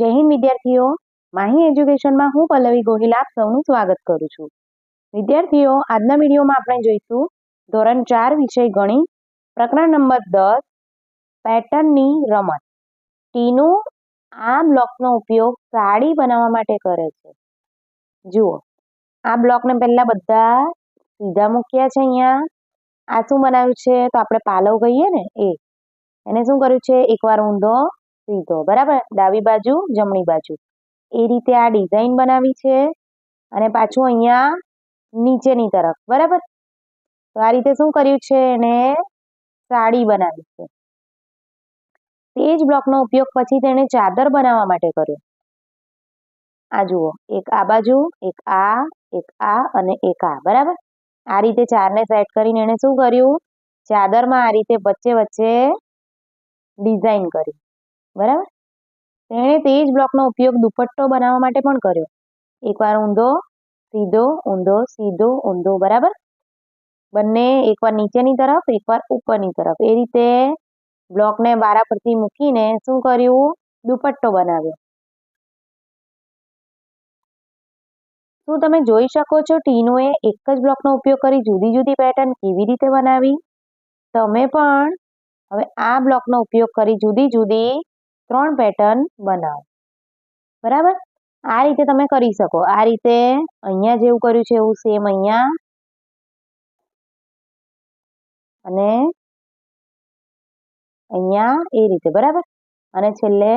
જય હિન્દ વિદ્યાર્થીઓ. માહી એજ્યુકેશનમાં હું પલ્લવી ગોહિલ આપ સૌનું સ્વાગત કરું છું. વિદ્યાર્થીઓ, આજના વિડીયોમાં આપણે જોઈશું ધોરણ ચાર વિષય ગણિત, પ્રકરણ નંબર દસ, પેટર્નની રમત. ટીનું આ બ્લોકનો ઉપયોગ સાડી બનાવવા માટે કરે છે. જુઓ, આ બ્લોકને પહેલાં બધા સીધા મૂક્યા છે અહીંયા. આ શું બનાવ્યું છે? તો આપણે પાલવ કહીએ ને, એ. એને શું કર્યું છે? એકવાર ઊંધો સીધો, બરાબર? ડાબી બાજુ, જમણી બાજુ. એ રીતે આ ડિઝાઇન બનાવી છે અને પાછું અહીંયા નીચેની તરફ, બરાબર? તો આ રીતે શું કર્યું છે? એને સાડી બનાવી છે. તે જ બ્લોકનો ઉપયોગ પછી તેણે ચાદર બનાવવા માટે કર્યો. આ જુઓ, એક આ બાજુ, એક આ એક આ અને એક આ, બરાબર? આ રીતે ચારને સેટ કરીને એણે શું કર્યું? ચાદરમાં આ રીતે વચ્ચે વચ્ચે ડિઝાઇન કરી બરાબર? તેણે તે જ બ્લોકનો ઉપયોગ દુપટ્ટો બનાવવા માટે પણ કર્યો. એકવાર ઊંધો, સીધો ઊંધો સીધો, ઊંધો, બરાબર? બંને એકવાર નીચેની તરફ, એકવાર ઉપરની તરફ. એ રીતે બ્લોકને બારા પરથી મૂકીને શું કર્યું? દુપટ્ટો બનાવ્યો. શું તમે જોઈ શકો છો ટીનુએ એક જ બ્લોકનો ઉપયોગ કરી જુદી જુદી પેટર્ન કેવી રીતે બનાવી? તમે પણ હવે આ બ્લોકનો ઉપયોગ કરી જુદી જુદી ત્રણ પેટર્ન બનાવો. બરાબર? આ રીતે તમે કરી શકો. આ રીતે અહીંયા જેવું કર્યું છે, એવું સેમ અહીંયા. અને અહીંયા એ રીતે, બરાબર? અને છેલ્લે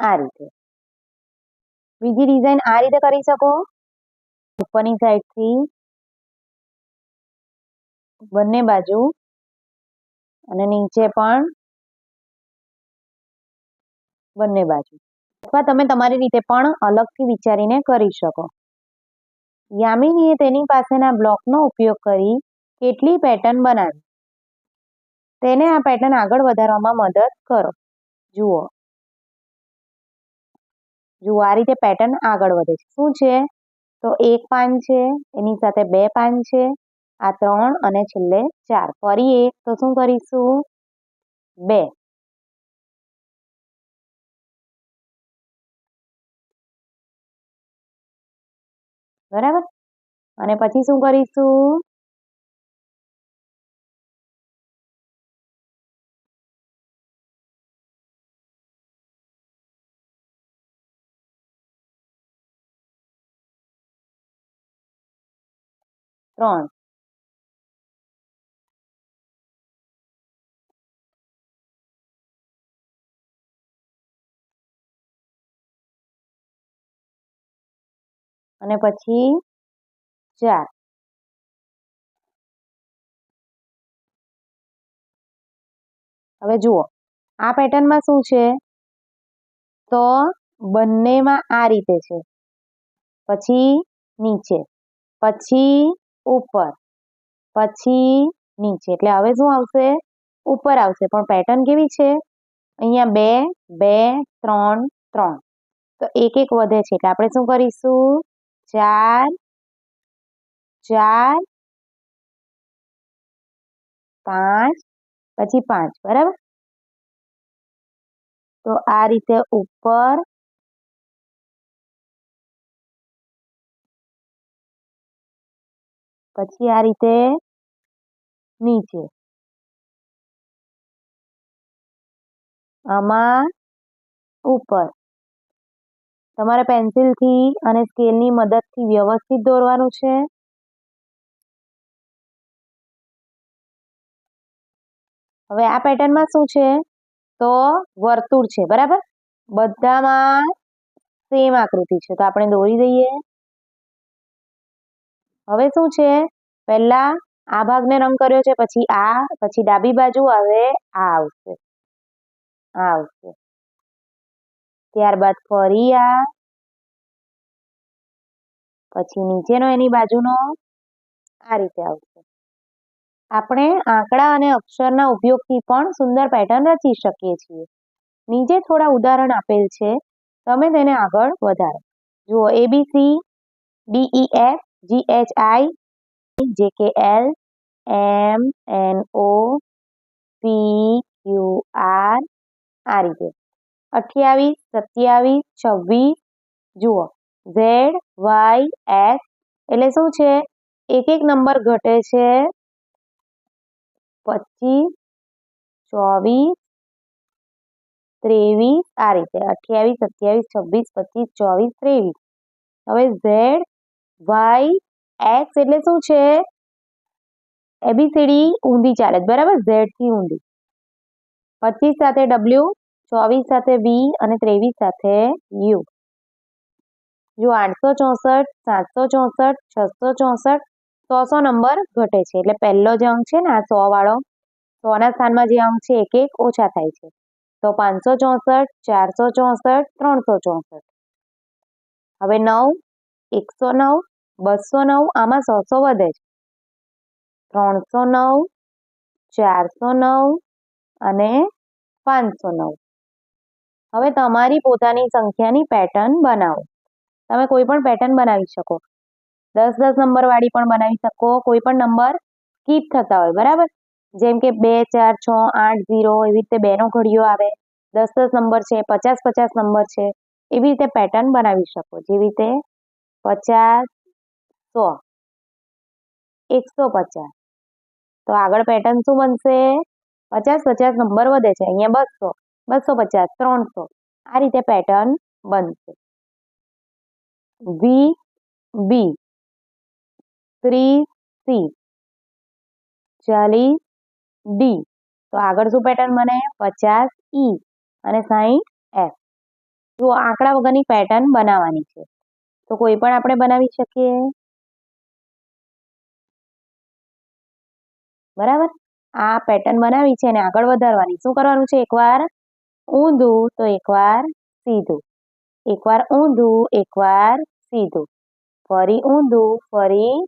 આ રીતે. બીજી ડિઝાઇન આ રીતે કરી શકો. ઉપરની સાઈડથી બંને બાજુ અને નીચે પણ બંને બાજુ. અથવા તમે તમારી રીતે પણ અલગથી વિચારીને કરી શકો. યામિનીએ તેની પાસેના બ્લોકનો ઉપયોગ કરી કેટલી પેટર્ન બનાવી. તેને આ પેટર્ન આગળ વધારવામાં મદદ કરો. જુઓ. જુઓ આ રીતે પેટર્ન આગળ વધે છે. શું છે? તો એક પાન છે, એની સાથે બે પાન છે, આ ત્રણ અને છેલ્લે ચાર. ફરી એક, તો શું કરીશું? બે. બરાબર? અને પછી શું કરીશું? ત્રણ અને પછી ચાર હવે જુઓ આ પેટર્નમાં શું છે તો બંનેમાં આ રીતે છે પછી નીચે પછી ઉપર. પછી નીચે. એટલે હવે શું આવશે? ઉપર આવશે. પણ પેટર્ન કેવી છે? અહીંયા બે બે, ત્રણ ત્રણ. તો એક એક વધે છે. એટલે આપણે શું કરીશું? ચાર ચાર, પાંચ, પછી પાંચ. બરાબર? તો આ રીતે ઉપર પછી આ રીતે નીચે. આમાં ઉપર. તમારે પેન્સિલથી અને સ્કેલની મદદથી વ્યવસ્થિત દોરવાનું છે. હવે આ પેટર્નમાં શું છે? તો વર્તુળ છે, બરાબર? બધામાં સેમ આકૃતિ છે, તો આપણે દોરી દઈએ. હવે શું છે? પહેલા આ ભાગને રંગ કર્યો છે, પછી આ, પછી ડાબી બાજુ હવે આ આવશે. આ આવશે. ત્યારબાદ ફરી આ, પછી નીચેનો એની બાજુનો આ રીતે આવશે. આપણે આંકડા અને અક્ષરના ઉપયોગથી પણ સુંદર પેટર્ન રચી શકીએ છીએ. નીચે થોડા ઉદાહરણ આપેલ છે. તમે તેને આગળ વધારો. જુઓ A B C D E F G H I J K L M N O P Q આ રીતે. અઠ્યાવીસ, સત્યાવીસ, છવ્વીસ, જુઓ. ઝેડ વાય એસ એટલે શું છે? એક એક નંબર ઘટે છે. પચીસ, ચોવીસ, ત્રેવીસ, આ રીતે. અઠ્યાવીસ, સત્યાવીસ, છવ્વીસ, પચીસ, ચોવીસ, ત્રેવીસ. હવે ઝેડ વાય એક્સ એટલે શું છે? એબીસીડી ઊંધી ચાલે બરાબર? ઝેડથી ઊંધી પચીસ સાથે ડબલ્યુ ચોવીસ સાથે વી અને ત્રેવીસ સાથે યુ જો આઠસો ચોસઠ, સાતસો ચોસઠ, છસો ચોસઠ સો સો નંબર ઘટે છે. એટલે પહેલો જે અંક છે ને, આ સો વાળો, સોના સ્થાનમાં જે અંક છે, એક એક ઓછા થાય છે. તો પાંચસો ચોસઠ, ચારસો ચોસઠ, ત્રણસો ચોસઠ. હવે નવ, એકસો નવ બસો નવ, આમાં સો સો વધે છે. ત્રણસો નવ, ચારસો નવ અને પાંચસો નવ. હવે તમારી પોતાની સંખ્યાની પેટર્ન બનાવો. તમે કોઈ પણ પેટર્ન બનાવી શકો. દસ દસ નંબરવાળી પણ બનાવી શકો. કોઈ પણ નંબર સ્કીપ થતા હોય, બરાબર? જેમ કે બે, ચાર, છ, આઠ, ઝીરો, એવી રીતે બેનો ઘડીઓ આવે. દસ દસ નંબર છે, પચાસ પચાસ નંબર છે. એવી રીતે પેટર્ન બનાવી શકો. જેવી રીતે પચાસ સો એકસો પચાસ. તો આગળ પેટર્ન શું બનશે? પચાસ પચાસ નંબર વધે છે. અહીંયા બસો બસો પચાસ, ત્રણસો. આ રીતે પેટર્ન બનશે. વી બી ત્રીસ સી ચાલીસ ડી તો આગળ શું પેટર્ન બને? પચાસ ઈ અને સાહીઠ એફ જો આંકડા વગરની પેટર્ન બનાવવાની છે. તો કોઈ પણ આપણે બનાવી શકીએ? બરાબર? આ પેટર્ન બનાવી છે અને આગળ વધારવાની. શું કરવાનું છે? એકવાર ઊંધું તો એકવાર સીધું. એકવાર ઊંધું, એકવાર સીધું. ફરી ઊંધું, ફરી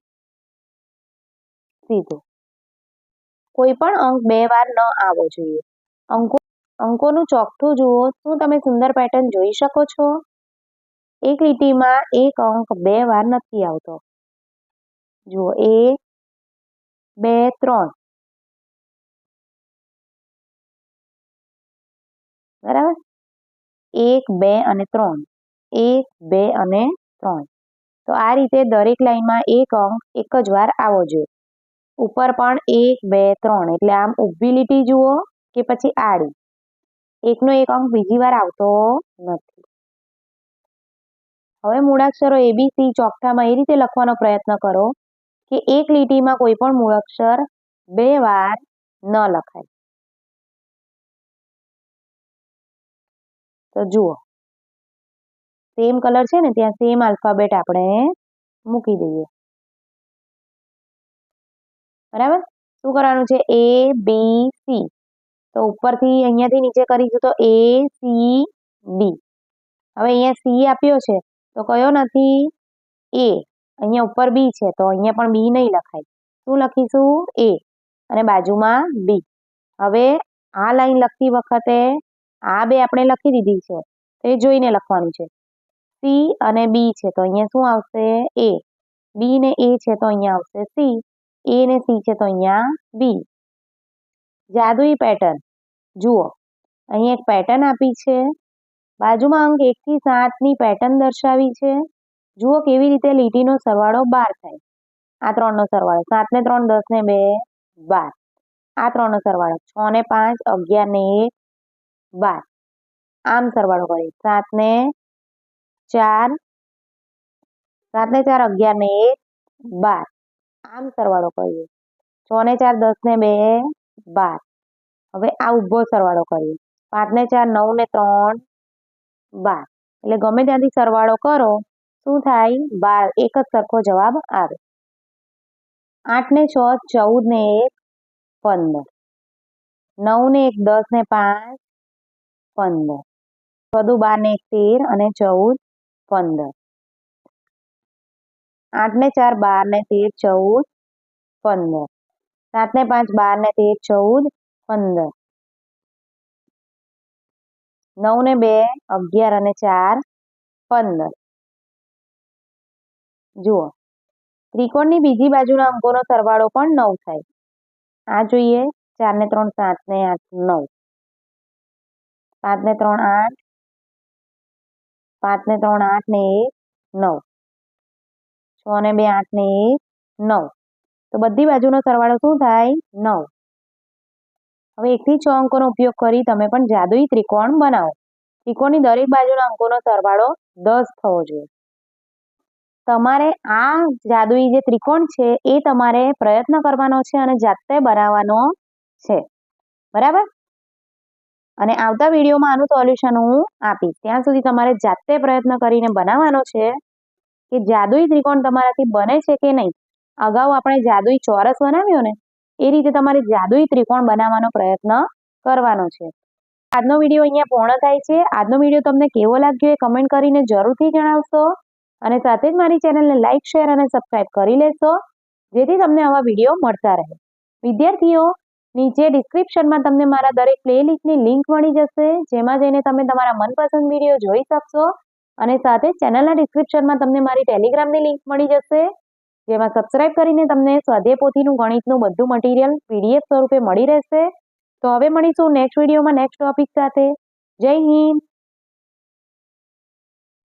સીધું. કોઈ પણ અંક બે વાર ન આવવો જોઈએ. અંકો, અંકોનું ચોકઠું જુઓ. શું તમે સુંદર પેટર્ન જોઈ શકો છો? એક લીટીમાં એક અંક બે વાર નથી આવતો. જુઓ, એક, બે, ત્રણ. બરાબર? એક, બે અને ત્રણ. એક, બે અને ત્રણ. તો આ રીતે દરેક લાઈનમાં એક અંક એક જ વાર આવો જોઈએ. ઉપર પણ એક, બે, ત્રણ. એટલે આમ ઊભી લીટી જુઓ કે પછી આડી. એકનો એક અંક બીજી વાર આવતો નથી. હવે મૂળાક્ષરો એબીસી ચોકઠામાં એ રીતે લખવાનો પ્રયત્ન કરો કે એક લીટીમાં કોઈ પણ મૂળાક્ષર બે વાર ન લખાય. તો જુઓ. સેમ કલર છે ને, ત્યાં સેમ આલ્ફાબેટ આપણે મૂકી દઈએ. બરાબર? શું કરવાનું છે? એ બી સી તો ઉપરથી અહીંયાથી નીચે કરીશું તો એ સી ડી હવે અહીંયા સી આપ્યો છે, તો કયો નથી? એ અહીંયા ઉપર બી છે, તો અહીંયા પણ બી નહીં લખાય. શું લખીશું? એ અને બાજુમાં બી હવે આ લાઈન લખતી વખતે આ બે આપણે લખી દીધી છે. તો એ જોઈને લખવાનું છે. સી અને બી છે, તો અહીંયા શું આવશે? એ બી ને એ છે, તો અહીંયા આવશે સી એ ને સી છે, તો અહીંયા બી જાદુઈ પેટર્ન જુઓ. અહીં એક પેટર્ન આપી છે. બાજુમાં અંક એકથી સાતની પેટર્ન દર્શાવી છે. જુઓ કેવી રીતે લીટીનો સરવાળો બાર થાય. આ ત્રણનો સરવાળો. સાત ને ત્રણ, દસ ને બે, બાર. આ ત્રણનો સરવાળો. છ ને પાંચ, અગિયાર ને એક બાર. આમ સરવાળો કરીએ. સાત ને ચાર. સાત ને ચાર, અગિયાર ને એક, બાર. આમ સરવાળો કરીએ. છ ને ચાર, દસ ને બે, બાર. હવે આ ઊભો સરવાળો કરીએ. પાંચ ને ચાર, નવ ને ત્રણ, બાર. એટલે ગમે ત્યાંથી સરવાળો કરો, શું થાય? બાર. એક જ સરખો જવાબ આવે. આઠ ને છ, ચૌદ ને એક, પંદર. નવ ને એક, દસ ને પાંચ પંદર. બધું બાર ને એક તેર અને ચૌદ, પંદર. આઠ ને ચાર બાર ને તેર, ચૌદ, પંદર. સાત ને પાંચ બાર ને તેર, ચૌદ, પંદર. નવ ને બે, અગિયાર અને ચાર, પંદર. જુઓ, ત્રિકોણની બીજી બાજુના અંકોનો સરવાળો પણ નવ થાય. આ જોઈએ ચાર ને ત્રણ સાત ને આઠ, નવ. પાંચ ને ત્રણ આઠ. પાંચ ને ત્રણ આઠ ને એક, નવ. છ ને બે આઠ ને એક, નવ. તો બધી બાજુનો સરવાળો શું થાય? નવ. હવે એકથી છ અંકોનો ઉપયોગ કરી તમે પણ જાદુઈ ત્રિકોણ બનાવો. ત્રિકોણની દરેક બાજુના અંકોનો સરવાળો દસ થવો જોઈએ. તમારે આ જાદુઈ જે ત્રિકોણ છે એ તમારે પ્રયત્ન કરવાનો છે અને જાતે બનાવવાનો છે. બરાબર? અને આવતા વિડીયોમાં આનું સોલ્યુશન હું આપીશ. ત્યાં સુધી તમારે જાતે પ્રયત્ન કરીને બનાવવાનો છે કે જાદુઈ ત્રિકોણ તમારાથી બને છે કે નહીં. અગાઉ આપણે જાદુઈ ચોરસ બનાવ્યો ને, એ રીતે તમારે જાદુઈ ત્રિકોણ બનાવવાનો પ્રયત્ન કરવાનો છે. આજનો વીડિયો અહીંયા પૂર્ણ થાય છે. આજનો વીડિયો તમને કેવો લાગ્યો એ કમેન્ટ કરીને જરૂરથી જણાવશો. અને સાથે જ મારી ચેનલને લાઇક શેર અને સબસ્ક્રાઇબ કરી લેશો. જેથી તમને આવા વીડિયો મળતા રહે. વિદ્યાર્થીઓ નીચે ડિસ્ક્રિપ્શનમાં તમને મારા દરેક પ્લેલિસ્ટની લિંક મળી જશે. જેમાં જઈને તમે તમારા મનપસંદ વીડિયો જોઈ શકશો. અને સાથે ચેનલના ડિસ્ક્રિપ્શનમાં તમને મારી ટેલિગ્રામની લિંક મળી જશે. જેમાં સબસ્ક્રાઇબ કરીને તમને સ્વાધ્યાય પોથીનું ગણિતનું બધું મટીરિયલ પીડીએફ સ્વરૂપે મળી રહેશે. તો હવે મળીશું નેક્સ્ટ વિડીયોમાં નેક્સ્ટ ટોપિક સાથે. જય હિન્દ!